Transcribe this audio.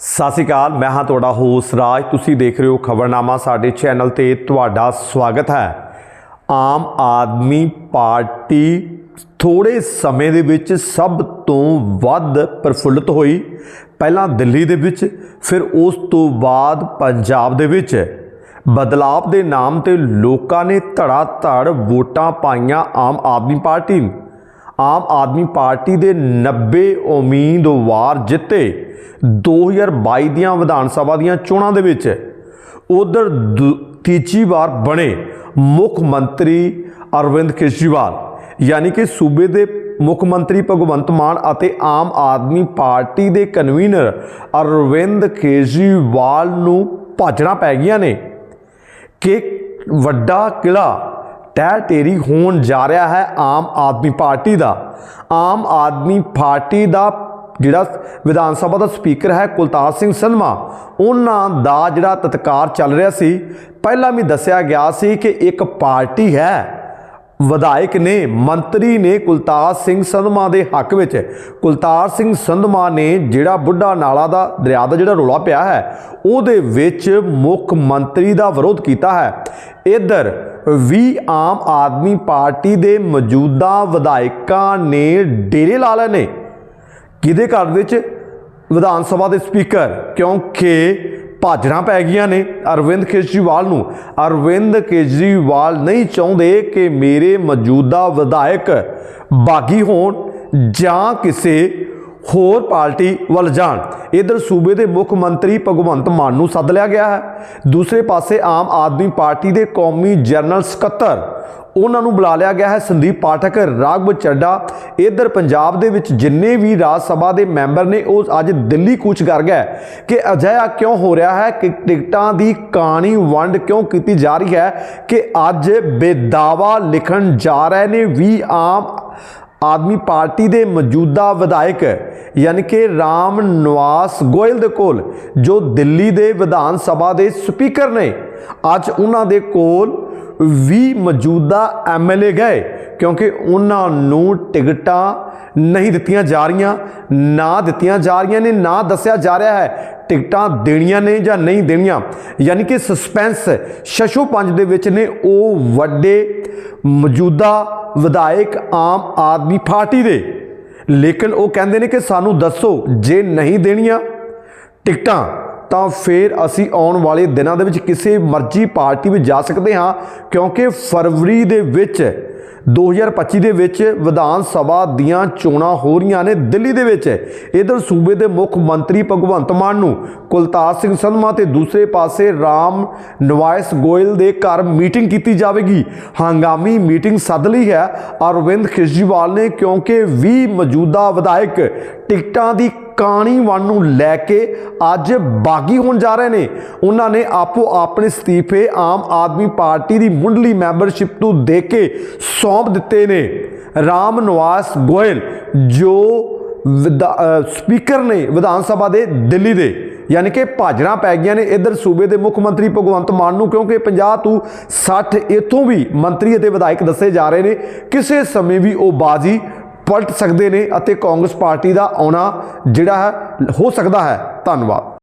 ਸਤਿ ਸ਼੍ਰੀ ਅਕਾਲ, ਮੈਂ ਹਾਂ ਤੁਹਾਡਾ ਹੋਸ ਰਾਜ। ਤੁਸੀਂ ਦੇਖ ਰਹੇ ਹੋ ਖਬਰਨਾਮਾ, ਸਾਡੇ ਚੈਨਲ ਤੇ ਤੁਹਾਡਾ ਸਵਾਗਤ ਹੈ। ਆਮ ਆਦਮੀ ਪਾਰਟੀ ਥੋੜੇ ਸਮੇਂ ਦੇ ਵਿੱਚ ਸਭ ਤੋਂ ਵੱਧ ਪ੍ਰਫੁੱਲਤ ਹੋਈ, ਪਹਿਲਾਂ ਦਿੱਲੀ ਦੇ ਵਿੱਚ, ਫਿਰ ਉਸ ਤੋਂ ਬਾਅਦ ਪੰਜਾਬ ਦੇ ਵਿੱਚ। ਬਦਲਾਵ ਦੇ ਨਾਮ ਤੇ ਲੋਕਾਂ ਨੇ ਧੜਾ ਧੜ ਵੋਟਾਂ ਪਾਈਆਂ ਆਮ ਆਦਮੀ ਪਾਰਟੀ ਨੂੰ। ਆਮ ਆਦਮੀ ਪਾਰਟੀ ਦੇ 90 ਉਮੀਦਵਾਰ ਜਿੱਤੇ। 2022 ਦੀਆਂ ਵਿਧਾਨ ਸਭਾ ਦੀਆਂ ਚੋਣਾਂ ਦੇ ਵਿੱਚ ਉਧਰ ਤੀਜੀ ਵਾਰ ਬਣੇ ਮੁੱਖ ਮੰਤਰੀ ਅਰਵਿੰਦ ਕੇਜਰੀਵਾਲ, ਯਾਨੀ ਕਿ ਸੂਬੇ ਦੇ ਮੁੱਖ ਮੰਤਰੀ ਭਗਵੰਤ ਮਾਨ ਅਤੇ ਆਮ ਆਦਮੀ ਪਾਰਟੀ ਦੇ ਕਨਵੀਨਰ ਅਰਵਿੰਦ ਕੇਜਰੀਵਾਲ ਨੂੰ ਭਾਜਣਾ ਪੈ ਗਈਆਂ ਨੇ ਕਿ ਵੱਡਾ ਕਿਲਾ ਟਹਿ ਟੇਰੀ ਹੋਣ ਜਾ ਰਿਹਾ ਹੈ ਆਮ ਆਦਮੀ ਪਾਰਟੀ ਦਾ। ਆਮ ਆਦਮੀ ਪਾਰਟੀ ਦਾ ਜਿਹੜਾ ਵਿਧਾਨ ਸਭਾ ਦਾ ਸਪੀਕਰ ਹੈ ਕੁਲਤਾਰ ਸਿੰਘ ਸੰਧਮਾ ਉਹਨਾਂ ਦਾ ਜਿਹੜਾ ਤਤਕਾਰ ਚੱਲ ਰਿਹਾ ਸੀ, ਪਹਿਲਾਂ ਵੀ ਦੱਸਿਆ ਗਿਆ ਸੀ ਕਿ ਇੱਕ ਪਾਰਟੀ ਹੈ। ਵਿਧਾਇਕ ਨੇ, ਮੰਤਰੀ ਨੇ ਕੁਲਤਾਰ ਸਿੰਘ ਸੰਧਮਾ ਦੇ ਹੱਕ ਵਿੱਚ, ਕੁਲਤਾਰ ਸਿੰਘ ਸੰਧਮਾ ਨੇ ਜਿਹੜਾ ਬੁੱਢਾ ਨਾਲਾ ਦਾ ਦਰਿਆ ਦਾ ਜਿਹੜਾ ਰੋਲਾ ਪਿਆ ਹੈ, ਉਹਦੇ ਵਿੱਚ ਮੁੱਖ ਮੰਤਰੀ ਦਾ ਵਿਰੋਧ ਕੀਤਾ ਹੈ। ਇਧਰ ਵੀ ਆਮ ਆਦਮੀ ਪਾਰਟੀ ਦੇ ਮੌਜੂਦਾ ਵਿਧਾਇਕਾਂ ਨੇ ਡੇਰੇ ਲਾ ਲਏ ਨੇ। ਕਿਹਦੇ ਘਰ ਵਿੱਚ? ਵਿਧਾਨ ਸਭਾ ਦੇ ਸਪੀਕਰ, ਕਿਉਂਕਿ ਭਾਜੜਾਂ ਪੈ ਗਈਆਂ ਨੇ ਅਰਵਿੰਦ ਕੇਜਰੀਵਾਲ ਨੂੰ। ਅਰਵਿੰਦ ਕੇਜਰੀਵਾਲ ਨਹੀਂ ਚਾਹੁੰਦੇ ਕਿ ਮੇਰੇ ਮੌਜੂਦਾ ਵਿਧਾਇਕ ਬਾਗੀ ਹੋਣ ਜਾਂ ਕਿਸੇ ਹੋਰ ਪਾਰਟੀ ਵੱਲ ਜਾਣ। ਇਧਰ ਸੂਬੇ ਦੇ ਮੁੱਖ ਮੰਤਰੀ ਭਗਵੰਤ ਮਾਨ ਨੂੰ ਸੱਦ ਲਿਆ ਗਿਆ ਹੈ। ਦੂਸਰੇ ਪਾਸੇ ਆਮ ਆਦਮੀ ਪਾਰਟੀ ਦੇ ਕੌਮੀ ਜਨਰਲ ਸਕੱਤਰ, ਉਹਨਾਂ ਨੂੰ ਬੁਲਾ ਲਿਆ ਗਿਆ ਹੈ ਸੰਦੀਪ ਪਾਠਕ ਰਾਘਵ ਚੱਡਾ। ਇਧਰ ਪੰਜਾਬ ਦੇ ਵਿੱਚ ਜਿੰਨੇ ਵੀ ਰਾਜ ਸਭਾ ਦੇ ਮੈਂਬਰ ਨੇ, ਉਹ ਅੱਜ ਦਿੱਲੀ ਕੂਚ ਕਰ ਗਏ। ਕਿ ਅਜਿਹਾ ਕਿਉਂ ਹੋ ਰਿਹਾ ਹੈ ਕਿ ਟਿਕਟਾਂ ਦੀ ਕਹਾਣੀ ਵੰਡ ਕਿਉਂ ਕੀਤੀ ਜਾ ਰਹੀ ਹੈ ਕਿ ਅੱਜ ਬੇਦਾਵਾ ਲਿਖਣ ਜਾ ਰਹੇ ਨੇ ਵੀ ਆਮ ਆਦਮੀ ਪਾਰਟੀ ਦੇ ਮੌਜੂਦਾ ਵਿਧਾਇਕ ਯਾਨੀ ਕਿ ਰਾਮ ਨਿਵਾਸ ਗੋਇਲ ਦੇ ਕੋਲ, ਜੋ ਦਿੱਲੀ ਦੇ ਵਿਧਾਨ ਸਭਾ ਦੇ ਸਪੀਕਰ ਨੇ। ਅੱਜ ਉਹਨਾਂ ਦੇ ਕੋਲ ਵੀ ਮੌਜੂਦਾ ਐਮਐਲਏ ਗਏ, ਕਿਉਂਕਿ ਉਹਨਾਂ ਨੂੰ ਟਿਕਟਾਂ ਨਹੀਂ ਦਿੱਤੀਆਂ ਜਾ ਰਹੀਆਂ। ਨਾ ਦਿੱਤੀਆਂ ਜਾ ਰਹੀਆਂ ਨੇ, ਨਾ ਦੱਸਿਆ ਜਾ ਰਿਹਾ ਹੈ ਟਿਕਟਾਂ ਦੇਣੀਆਂ ਨੇ ਜਾਂ ਨਹੀਂ ਦੇਣੀਆਂ। ਯਾਨੀ ਕਿ ਸਸਪੈਂਸ ਸ਼ਸ਼ੋ ਪੰਜ ਦੇ ਵਿੱਚ ਨੇ ਉਹ ਵੱਡੇ ਮੌਜੂਦਾ ਵਿਧਾਇਕ ਆਮ ਆਦਮੀ ਪਾਰਟੀ ਦੇ। ਲੇਕਿਨ ਉਹ ਕਹਿੰਦੇ ਨੇ ਕਿ ਸਾਨੂੰ ਦੱਸੋ, ਜੇ ਨਹੀਂ ਦੇਣੀਆਂ ਟਿਕਟਾਂ, ਤਾਂ ਫਿਰ ਅਸੀਂ ਆਉਣ ਵਾਲੇ ਦਿਨਾਂ ਦੇ ਵਿੱਚ ਕਿਸੇ ਮਰਜ਼ੀ ਪਾਰਟੀ ਵਿੱਚ ਜਾ ਸਕਦੇ ਹਾਂ, ਕਿਉਂਕਿ ਫਰਵਰੀ ਦੇ ਵਿੱਚ 2025 ਦੇ ਵਿੱਚ ਵਿਧਾਨ ਸਭਾ ਦੀਆਂ ਚੋਣਾਂ ਹੋ ਰਹੀਆਂ ਨੇ ਦਿੱਲੀ ਦੇ ਵਿੱਚ। ਇਧਰ ਸੂਬੇ ਦੇ ਮੁੱਖ ਮੰਤਰੀ ਭਗਵੰਤ ਮਾਨ ਨੂੰ ਕੁਲਤਾਰ ਸਿੰਘ ਸੰਧਮਾ ਤੇ ਦੂਸਰੇ ਪਾਸੇ ਰਾਮ ਨਵਾਇਸ ਗੋਇਲ ਦੇ ਘਰ ਮੀਟਿੰਗ ਕੀਤੀ ਜਾਵੇਗੀ। ਹੰਗਾਮੀ ਮੀਟਿੰਗ ਸੱਦ ਲਈ ਹੈ। ਅਰਵਿੰਦ ਕੇਜਰੀਵਾਲ ਨੇ ਕਿਉਂਕਿ 20 ਮੌਜੂਦਾ ਵਿਧਾਇਕ ਟਿਕਟਾਂ ਦੀ ਕਾਣੀ ਵੰਡ ਨੂੰ ਲੈ ਕੇ ਅੱਜ ਬਾਗੀ ਹੋਣ ਜਾ ਰਹੇ ਨੇ। ਉਹਨਾਂ ਨੇ ਆਪੋ ਆਪਣੇ ਅਸਤੀਫੇ ਆਮ ਆਦਮੀ ਪਾਰਟੀ ਦੀ ਮੁੰਡਲੀ ਮੈਂਬਰਸ਼ਿਪ ਨੂੰ ਦੇ ਕੇ ਸੌਂਪ ਦਿੱਤੇ ਨੇ। ਰਾਮ ਨਿਵਾਸ ਗੋਇਲ, ਜੋ ਸਪੀਕਰ ਨੇ ਵਿਧਾਨ ਸਭਾ ਦੇ ਦਿੱਲੀ ਦੇ, ਯਾਨੀ ਕਿ ਭਾਜਣਾ ਪੈ ਗਈਆਂ ਨੇ ਇਧਰ ਸੂਬੇ ਦੇ ਮੁੱਖ ਮੰਤਰੀ ਭਗਵੰਤ ਮਾਨ ਨੂੰ, ਕਿਉਂਕਿ 50 ਤੋਂ 60 ਇਥੋਂ ਵੀ ਮੰਤਰੀ ਅਤੇ ਵਿਧਾਇਕ ਦੱਸੇ ਜਾ ਰਹੇ ਨੇ। ਕਿਸੇ ਸਮੇਂ ਵੀ ਉਹ ਬਾਜ਼ੀ ਪਲਟ ਸਕਦੇ ਨੇ ਅਤੇ ਕਾਂਗਰਸ ਪਾਰਟੀ ਦਾ ਆਉਣਾ ਜਿਹੜਾ ਹੈ ਹੋ ਸਕਦਾ ਹੈ। ਧੰਨਵਾਦ।